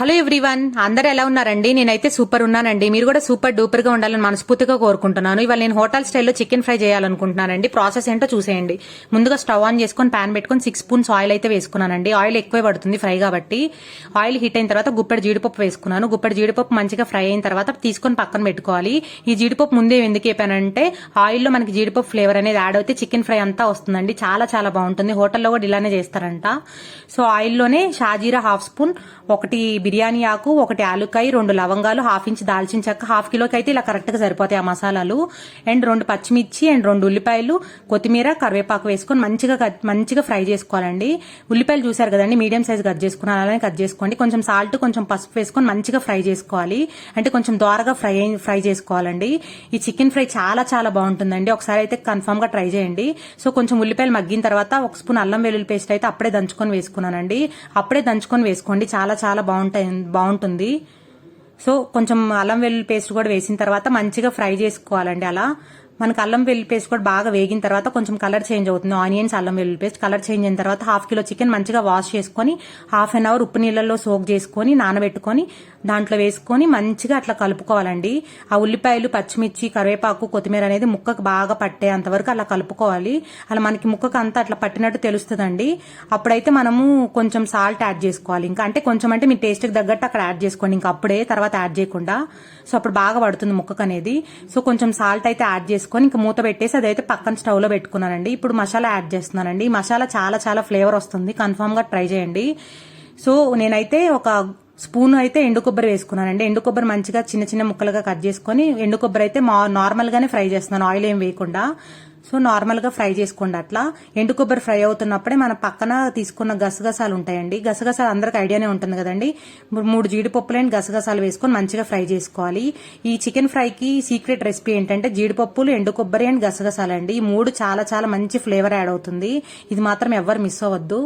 Hello everyone అందరు ఎలా ఉన్నారండి? నేనైతే సూపర్ ఉన్నానండి. మీరు కూడా సూపర్ డూపర్గా ఉండాలని మనస్ఫూర్తిగా కోరుకుంటున్నాను. ఇవాళ నేను హోటల్ స్టైల్లో చికెన్ ఫ్రై చేయాలనుకుంటున్నానండి. ప్రాసెస్ ఏంటో చూసేయండి. ముందుగా స్టవ్ ఆన్ చేసుకొని ప్యాన్ పెట్టుకొని సిక్స్ స్పూన్స్ ఆయిల్ అయితే వేసుకున్నానండి. ఆయిల్ ఎక్కువే పడుతుంది ఫ్రై కాబట్టి. ఆయిల్ హీట్ అయిన తర్వాత గుప్పెడు జీడిపప్పు వేసుకున్నాను. గుప్పెడు జీడిపప్పు మంచిగా ఫ్రై అయిన తర్వాత తీసుకొని పక్కన పెట్టుకోవాలి. ఈ జీడిపప్పు ముందే ఎందుకు వేపానంటే ఆయిల్లో మనకి జీడిపప్పు ఫ్లేవర్ అనేది యాడ్ అయితే చికెన్ ఫ్రై అంతా వస్తుందండి. చాలా చాలా బాగుంటుంది. హోటల్లో కూడా ఇలానే చేస్తారంట. సో ఆయిల్లోనే షాజీరా హాఫ్ స్పూన్ ఒకటి బిర్యానీ ఆకు ఒకటి ఆలుకాయ రెండు లవంగాలు హాఫ్ ఇంచ్ దాల్చిన చెక్క హాఫ్ కిలోకి అయితే ఇలా కరెక్ట్గా సరిపోతాయి ఆ మసాలాలు. అండ్ రెండు పచ్చిమిర్చి అండ్ రెండు ఉల్లిపాయలు కొత్తిమీర కరివేపాకు వేసుకొని మంచిగా కట్- మంచిగా ఫ్రై చేసుకోవాలండి. ఉల్లిపాయలు చూసారు కదండి మీడియం సైజ్ కట్ చేసుకున్నాను అలానే కట్ చేసుకోండి. కొంచెం సాల్ట్ కొంచెం పసుపు వేసుకొని మంచిగా ఫ్రై చేసుకోవాలి. అంటే కొంచెం దోరగా ఫ్రై ఫ్రై చేసుకోవాలండి. ఈ చికెన్ ఫ్రై చాలా చాలా బాగుంటుందండి. ఒకసారి అయితే కన్ఫామ్గా ట్రై చేయండి. సో కొంచెం ఉల్లిపాయలు మగ్గిన తర్వాత ఒక స్పూన్ అల్లం వెల్లుల్లి పేస్ట్ అయితే అప్పుడే దంచుకొని వేసుకున్నానండి. అప్పుడే దంచుకొని వేసుకోండి. చాలా చాలా బాగుంటాయి. బాగుంటుంది. సో కొంచెం అల్లం వెల్లుల్లి పేస్ట్ కూడా వేసిన తర్వాత మంచిగా ఫ్రై చేసుకోవాలండి అలా. మనకు అల్లం వెల్లుల్లి పేస్ట్ కూడా బాగా వేగిన తర్వాత కొంచెం కలర్ చేంజ్ అవుతుంది. ఆనియన్స్ అల్లం వెల్లుల్లి పేస్ట్ కలర్ చేంజ్ అయిన తర్వాత హాఫ్ కిలో చికెన్ మంచిగా వాష్ చేసుకొని హాఫ్ అన్ అవర్ ఉప్పు నీళ్ళల్లో సోక్ చేసుకొని నానబెట్టుకొని దాంట్లో వేసుకొని మంచిగా అట్లా కలుపుకోవాలండి. ఆ ఉల్లిపాయలు పచ్చిమిర్చి కరివేపాకు కొత్తిమీర అనేది ముక్కకు బాగా పట్టే అంతవరకు అలా కలుపుకోవాలి. అలా మనకి ముక్కకు అంతా అట్లా పట్టినట్టు తెలుస్తుందండి. అప్పుడైతే మనము కొంచెం సాల్ట్ యాడ్ చేసుకోవాలి. ఇంకా అంటే కొంచెం అంటే మీ టేస్ట్కి తగ్గట్టు అక్కడ యాడ్ చేసుకోండి. ఇంకా అప్పుడే తర్వాత యాడ్ చేయకుండా. సో అప్పుడు బాగా పడుతుంది ముక్కకు అనేది. సో కొంచెం సాల్ట్ అయితే యాడ్ చేసుకొని ఇంకా మూత పెట్టేసి అదైతే పక్కన స్టవ్లో పెట్టుకున్నానండి. ఇప్పుడు మసాలా యాడ్ చేస్తున్నానండి. మసాలా చాలా చాలా ఫ్లేవర్ వస్తుంది. కన్ఫామ్గా ట్రై చేయండి. సో నేనైతే ఒక స్పూన్ అయితే ఎండు కొబ్బరి వేసుకున్నానండి. ఎండు కొబ్బరి మంచిగా చిన్న చిన్న ముక్కలుగా కట్ చేసుకొని ఎండు కొబ్బరి అయితే మా నార్మల్ గానే ఫ్రై చేస్తున్నాను. ఆయిల్ ఏం వేయకుండా. సో నార్మల్గా ఫ్రై చేసుకోండి అట్లా. ఎండు కొబ్బరి ఫ్రై అవుతున్నప్పుడే మన పక్కన తీసుకున్న గసగసాలు ఉంటాయండి. గసగసాలు అందరికి ఐడియానే ఉంటుంది కదండి. మూడు జీడిపప్పులేని గసగసాలు వేసుకొని మంచిగా ఫ్రై చేసుకోవాలి. ఈ చికెన్ ఫ్రైకి సీక్రెట్ రెసిపీ ఏంటంటే జీడిపప్పులు ఎండు కొబ్బరి అండ్ గసగసాలు అండి ఈ మూడు చాలా చాలా మంచి ఫ్లేవర్ యాడ్ అవుతుంది. ఇది మాత్రం ఎవరు మిస్ అవ్వద్దు.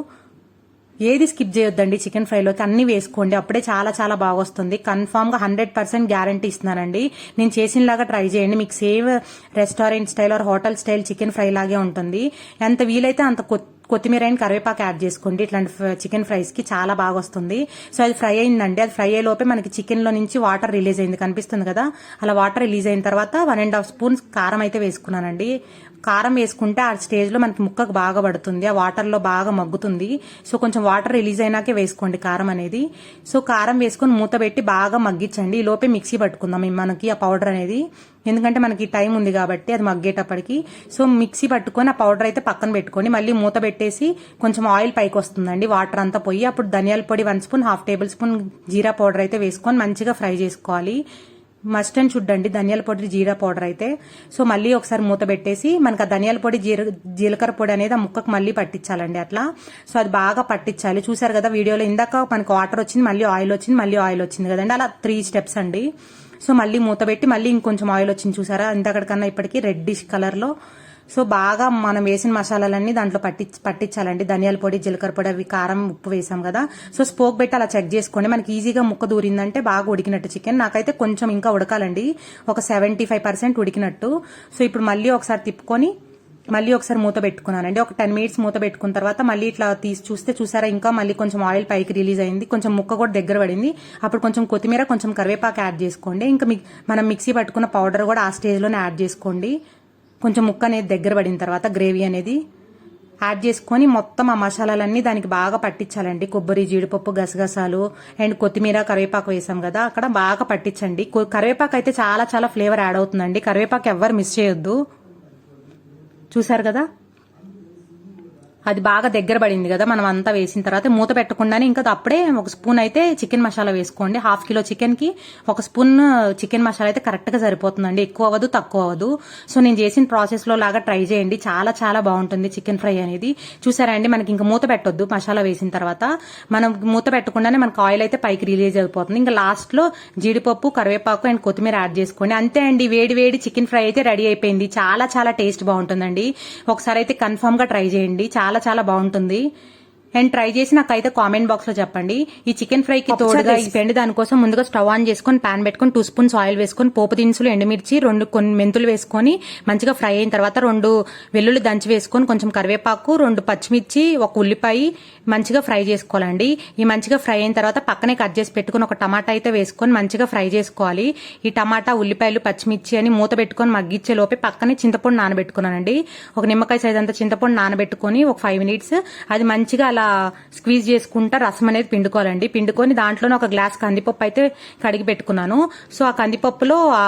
ఏది స్కిప్ చేయొద్దండి చికెన్ ఫ్రైలోకి అన్ని వేసుకోండి. అప్పుడే చాలా చాలా బాగా వస్తుంది కన్ఫామ్గా హండ్రెడ్ పర్సెంట్ గ్యారంటీ ఇస్తున్నానండి. నేను చేసినలాగా ట్రై చేయండి. మీకు save restaurant style or hotel style chicken fry లాగే ఉంటుంది. ఎంత వీలైతే అంత కొ- కొత్తిమీర అండ్ కరివేపాకు యాడ్ చేసుకోండి. ఇట్లాంటి చికెన్ ఫ్రైస్కి చాలా బాగా వస్తుంది సో అది ఫ్రై అయిందండి. అది ఫ్రై అయ్యే లోపే మనకి చికెన్లో నుంచి వాటర్ రిలీజ్ అయింది. కనిపిస్తుంది కదా? అలా వాటర్ రిలీజ్ అయిన తర్వాత వన్ అండ్ హాఫ్ స్పూన్ కారం అయితే వేసుకున్నానండి. కారం వేసుకుంటే ఆ స్టేజ్లో మనకి ముక్కకు బాగా పడుతుంది ఆ వాటర్లో బాగా మగ్గుతుంది. సో కొంచెం వాటర్ రిలీజ్ అయినాకే వేసుకోండి కారం అనేది. సో కారం వేసుకొని మూత పెట్టి బాగా మగ్గించండి. ఈ లోపే మిక్సీ పట్టుకుందాం. మనకి ఆ పౌడర్ అనేది. ఎందుకంటే మనకి టైం ఉంది కాబట్టి అది మగ్గేటప్పటికి. సో మిక్సీ పట్టుకొని ఆ పౌడర్ అయితే పక్కన పెట్టుకొని మళ్ళీ మూత పెట్టేసి కొంచెం ఆయిల్ పైకి వస్తుందండి. వాటర్ అంతా పోయి అప్పుడు ధనియాల పొడి one spoon half tablespoon jeera powder అయితే వేసుకొని మంచిగా ఫ్రై చేసుకోవాలి. మస్ట్ అండ్ చూడండి ధనియాల పొడి జీరా పౌడర్ అయితే. సో మళ్ళీ ఒకసారి మూత పెట్టేసి మనకు ఆ ధనియాల పొడి జీర జీలకర్ర పొడి అనేది ఆ ముక్కకు మళ్ళీ పట్టించాలండి అట్లా. సో అది బాగా పట్టించాలి. చూసారు కదా వీడియోలో ఇందాక మనకు వాటర్ వచ్చింది మళ్ళీ ఆయిల్ వచ్చింది మళ్ళీ ఆయిల్ వచ్చింది కదండి. అలా త్రీ స్టెప్స్ అండి. సో మళ్ళీ మూత పెట్టి మళ్ళీ ఇంకొంచెం ఆయిల్ వచ్చింది చూసారా? ఇంతకడికన్నా ఇప్పటికి రెడ్డిష్ కలర్లో సో బాగా మనం వేసిన మసాలాలన్నీ దాంట్లో పట్టి పట్టించాలండి. ధనియాల పొడి జీలకర్ర పొడి అవి కారం ఉప్పు వేసాం కదా. సో స్పోక్ పెట్టి అలా చెక్ చేసుకోండి. మనకి ఈజీగా ముక్క దూరిందంటే బాగా ఉడికినట్టు చికెన్. నాకైతే కొంచెం ఇంకా ఉడకాలండి. ఒక సెవెంటీ ఫైవ్ పర్సెంట్ ఉడికినట్టు. సో ఇప్పుడు మళ్ళీ ఒకసారి తిప్పుకొని మళ్ళీ ఒకసారి మూత పెట్టుకున్నానండి. ఒక టెన్ మినిట్స్ మూత పెట్టుకున్న తర్వాత మళ్ళీ ఇట్లా తీసి చూస్తే చూసారా ఇంకా మళ్ళీ కొంచెం ఆయిల్ పైకి రిలీజ్ అయింది. కొంచెం ముక్క కూడా దగ్గర పడింది. అప్పుడు కొంచెం కొత్తిమీర కొంచెం కరివేపాకు యాడ్ చేసుకోండి. ఇంకా మనం మిక్సీ పట్టుకున్న పౌడర్ కూడా ఆ స్టేజ్లోనే యాడ్ చేసుకోండి. కొంచెం ముక్క అనేది దగ్గర పడిన తర్వాత గ్రేవీ అనేది యాడ్ చేసుకొని మొత్తం ఆ మసాలాలన్నీ దానికి బాగా పట్టించాలండి. కొబ్బరి జీడిపప్పు గసగసాలు అండ్ కొత్తిమీర కరివేపాకు వేసాం కదా అక్కడ బాగా పట్టించండి. కరివేపాకు అయితే చాలా చాలా ఫ్లేవర్ యాడ్ అవుతుందండి. కరివేపాకు ఎవ్వరు మిస్ చేయొద్దు. చూసారు కదా? అది బాగా దగ్గర పడింది కదా మనం అంతా వేసిన తర్వాత మూత పెట్టకుండానే ఇంకా అప్పుడే ఒక స్పూన్ అయితే చికెన్ మసాలా వేసుకోండి. హాఫ్ కిలో చికెన్కి ఒక స్పూన్ చికెన్ మసాలా అయితే కరెక్ట్గా సరిపోతుందండి. ఎక్కువ అవ్వదు తక్కువ అవ్వదు. సో నేను చేసిన ప్రాసెస్లో లాగా ట్రై చేయండి. చాలా చాలా బాగుంటుంది చికెన్ ఫ్రై అనేది. చూసారా అండి మనకి ఇంకా మూత పెట్టొద్దు మసాలా వేసిన తర్వాత. మనం మూత పెట్టకుండానే మనకు ఆయిల్ అయితే పైకి రిలీజ్ అయిపోతుంది. ఇంకా లాస్ట్లో జీడిపప్పు కరివేపాకు అండ్ కొత్తిమీర యాడ్ చేసుకోండి. అంతే అండి వేడి వేడి చికెన్ ఫ్రై అయితే రెడీ అయిపోయింది. చాలా చాలా టేస్ట్ బాగుంటుందండి. ఒకసారి అయితే కన్ఫామ్గా ట్రై చేయండి. చాలా చాలా బాగుంటుంది. అండ్ ట్రై చేసి నాకైతే కామెంట్ బాక్స్లో చెప్పండి. ఈ చికెన్ ఫ్రై కి తోడుగా పెండి దానికోసం ముందుగా స్టవ్ ఆన్ చేసుకొని పాన్ పెట్టుకొని టూ స్పూన్స్ ఆయిల్ వేసుకొని పోపు దినుసులు ఎండుమిర్చి రెండు కొన్ని మెంతులు వేసుకొని మంచిగా ఫ్రై అయిన తర్వాత రెండు వెల్లుల్లి దంచి వేసుకొని కొంచెం కరివేపాకు రెండు పచ్చిమిర్చి ఒక ఉల్లిపాయ మంచిగా ఫ్రై చేసుకోవాలండి. ఈ మంచిగా ఫ్రై అయిన తర్వాత పక్కనే కట్ చేసి పెట్టుకుని ఒక టమాటా అయితే వేసుకొని మంచిగా ఫ్రై చేసుకోవాలి. ఈ టమాటా ఉల్లిపాయలు పచ్చిమిర్చి అని మూత పెట్టుకొని మగ్గిచ్చే లోపే పక్కనే చింతపండు నానబెట్టుకున్నానండి. ఒక నిమ్మకాయ సైజ్ అంత చింతపండు నానబెట్టుకొని ఒక ఫైవ్ మినిట్స్ అది మంచిగా అలా స్క్వీజ్ చేసుకుంటా రసం అనేది పిండుకోవాలండి. పిండుకొని దాంట్లోనే ఒక గ్లాస్ కందిపప్పు అయితే కడిగి పెట్టుకున్నాను. సో ఆ కందిపప్పులో ఆ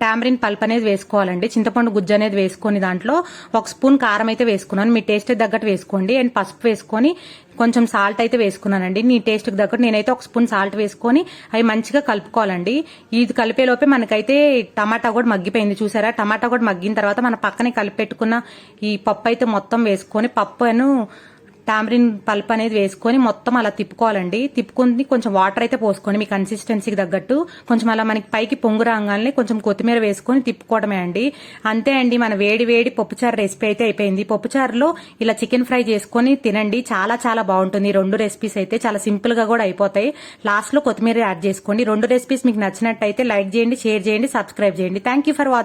టామరిన్ పల్ప్ అనేది వేసుకోవాలండి. చింతపండు గుజ్జు అనేది వేసుకొని దాంట్లో ఒక స్పూన్ కారం అయితే వేసుకున్నాను. మీ టేస్ట్ తగ్గట్టు వేసుకోండి. అండ్ పసుపు వేసుకొని కొంచెం సాల్ట్ అయితే వేసుకున్నానండి. నీ టేస్ట్ తగ్గట్టు నేనైతే ఒక స్పూన్ సాల్ట్ వేసుకొని అవి మంచిగా కలుపుకోవాలండి. ఇది కలిపేలోపే మనకైతే టమాటా కూడా మగ్గిపోయింది. చూసారా? టమాటా కూడా మగ్గిన తర్వాత మన పక్కనే కలిపి పెట్టుకున్న ఈ పప్పు అయితే మొత్తం వేసుకొని పప్పును టామరిన్ పల్ప్ అనేది వేసుకొని మొత్తం అలా తిప్పుకోవాలండి. తిప్పుకుని కొంచెం వాటర్ అయితే పోసుకోండి మీ కన్సిస్టెన్సీకి తగ్గట్టు కొంచెం అలా మనకి పైకి పొంగు రాగానే కొంచెం కొత్తిమీర వేసుకొని తిప్పుకోవడమే అండి. అంతే అండి మన వేడి వేడి పప్పుచారు రెసిపీ అయితే అయిపోయింది. పప్పుచారులో ఇలా చికెన్ ఫ్రై చేసుకొని తినండి. చాలా చాలా బాగుంటుంది. రెండు రెసిపీస్ అయితే చాలా సింపుల్గా కూడా అయిపోతాయి. లాస్ట్లో కొత్తిమీర యాడ్ చేసుకోండి. రెండు రెసిపీస్ మీకు నచ్చినట్టయితే లైక్ చేయండి షేర్ చేయండి సబ్స్క్రైబ్ చేయండి. Thank you for watching